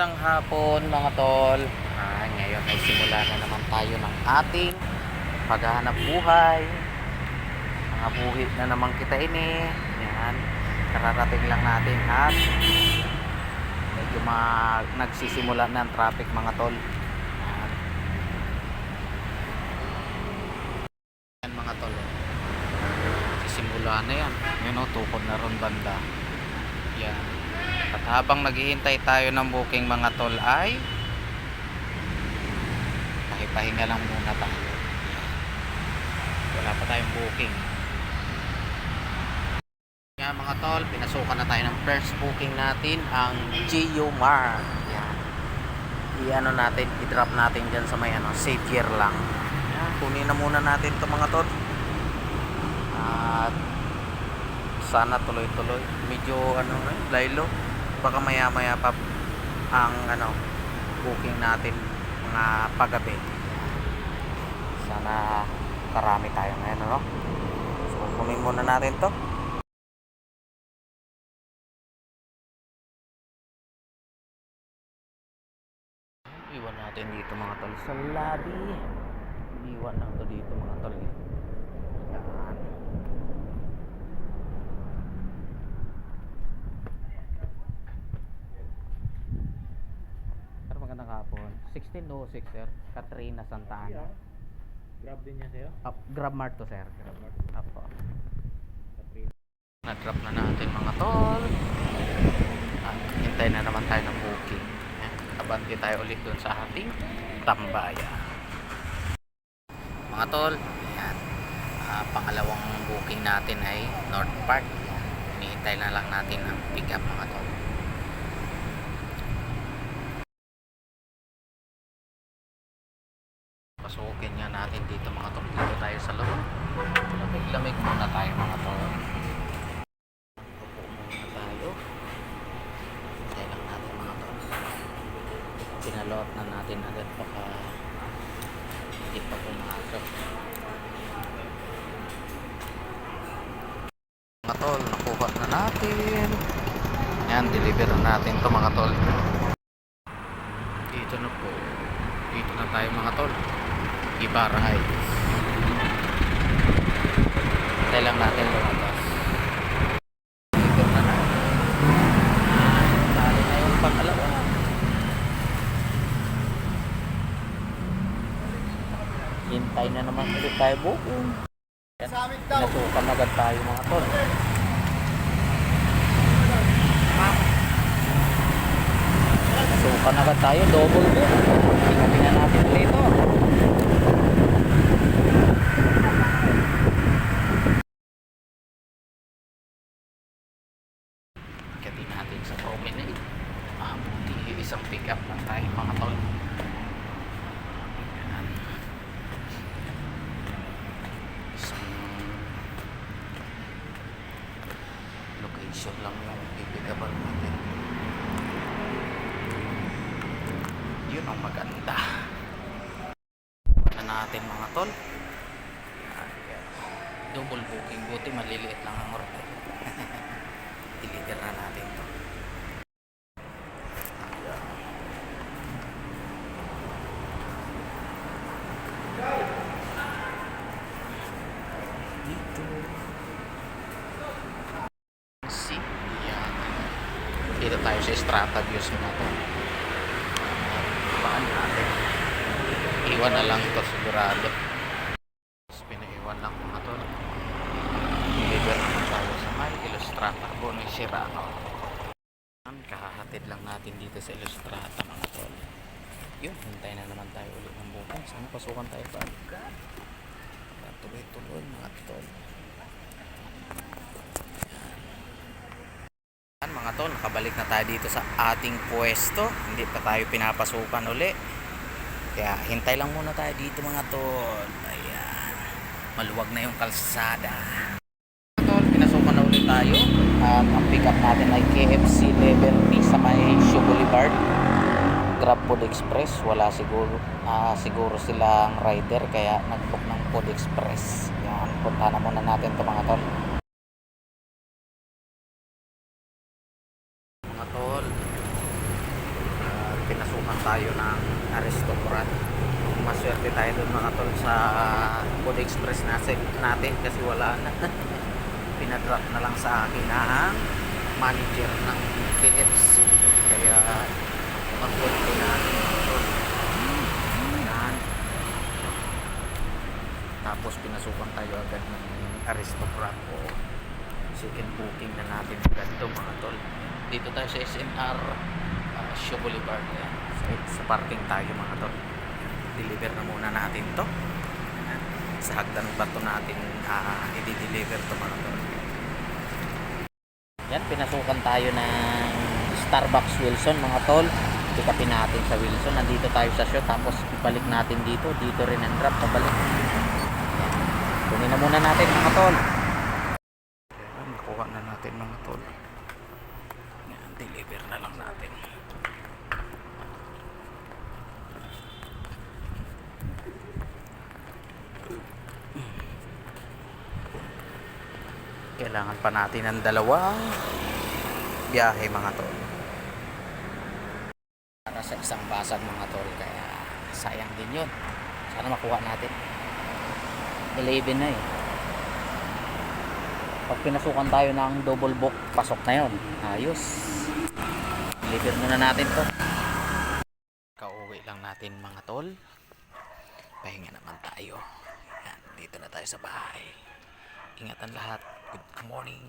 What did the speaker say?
Magandang hapon mga tol. Ah, ngayon ay simula na naman tayo ng ating paghahanap buhay. Mga buhi na naman kita ini. Yan. Kararating lang natin at medyo ma nagsisimula na ang traffic mga tol. Yan. Yan mga tol. Sisimula na yan. Yun o, tukod na ron banda. Yan. At habang naghihintay tayo ng booking mga tol ay pahipahinga lang muna tayo. Wala pa tayong booking. Nga mga tol, pinasukan na tayo ng first booking natin, ang Geomar. Yan. I-ano natin, i-drop natin dyan sa may ano, Savior lang. Yan, kunin na muna natin to mga tol. At sana tuloy-tuloy. Medyo ano, eh, laylo baka maya maya pa ang ano booking natin mga paggabi. Sana karami tayo ngayon ano? So kunin muna natin to. Iwan natin dito mga tol. Sa lobby iwan to dito mga tol yan Sir, magandang hapon. 1606, sir. Katrina Santa Ana. Grab din niya sa'yo? Up, grab mart to, sir. Grab Mart. Apo. Katrina. Na-drop na natin mga tol. At hintay na naman tayo ng booking. Yan. Abante tayo ulit dun sa ating tambayan. Mga tol, yan. Ah, pangalawang booking natin ay North Park. Hinihintay na lang natin ang pick up mga tol. Pasukin nga natin dito mga tol. Dito tayo sa loob. Lamig-lamig muna tayo mga tol. Upo muna tayo. Hintay lang natin mga tol. Pinalot na natin agad baka hindi pa pumasok. Mga tol, nakuha na natin. Yan, deliver na natin to mga tol. Dito na po. Dito na tayo mga tol. Ibarra Heights. Hintay lang natin lumabas. Dito na natin. Tali na yung pangalawa. Hintay na naman ulit tayo booking. Pinasukan agad tayo mga tol. Pinasukan agad tayo, double book. Tingnan natin dito. Kati natin sa promenade. Mabuti isang pick up lang tayo mga tol. Yan. Isang location lang yung pipick up natin. Yun ang maganda. Na natin mga tol. Double booking. Buti maliliit lang ang order. deliver na natin to Ayan. dito si yan dito tayo sa strata views na to. Paan natin? Iwan na lang to sigurado. Tapos pinaiwan lang mga to. Deliver na tayo sa may Ilustrata Bonoy Yan, kahahatid lang natin dito sa Ilustrata mga tol. Yun, hintay na naman tayo ulit ng bukang sana pasukan tayo pa. Tuloy-tuloy mga tol Yan, mga tol, nakabalik na tayo dito sa ating pwesto hindi pa tayo pinapasukan uli kaya hintay lang muna tayo dito mga tol ayan maluwag na yung kalsada tol, pinasukan na ulit tayo. At ang pick up natin ay KFC Level B sa may Shoe Boulevard. Grab Food Express. Wala siguro, ah, siguro silang rider kaya nag-book ng Food Express. Yan, punta na muna natin to mga tol. Mga tol. At tayo ng aristocrat. Maswerte tayo doon mga tol sa Food Express natin, kasi wala na. Pinadrop na lang sa akin ang manager ng KFC. Kaya mag-work natin mga tol. Ayan. Tapos pinasukan tayo agad ng aristocrat o second booking na natin agad to mga tol. Dito tayo sa SNR uh, Show Boulevard. Ayan. Parking tayo mga tol. Deliver na muna natin to. Sa hagdan ba to natin uh, i-deliver to mga tol. Yan, pinasukan tayo ng Starbucks Wilson mga tol. Pick upin natin sa Wilson. Nandito tayo sa show. Tapos ibalik natin dito. Dito rin ang drop. Pabalik. Kunin na muna natin mga tol. Nakuha na natin mga tol. Yan, deliver na lang natin. Kailangan pa natin ng dalawang biyahe mga tol. Para sa isang basag mga tol. Kaya sayang din yun. Sana makuha natin. 11 na eh. Pag pinasukan tayo ng double book, pasok na yun. Ayos. Deliver muna natin to. Kauwi lang natin mga tol. Pahinga naman tayo. Yan, dito na tayo sa bahay. Ingatan lahat. Good morning.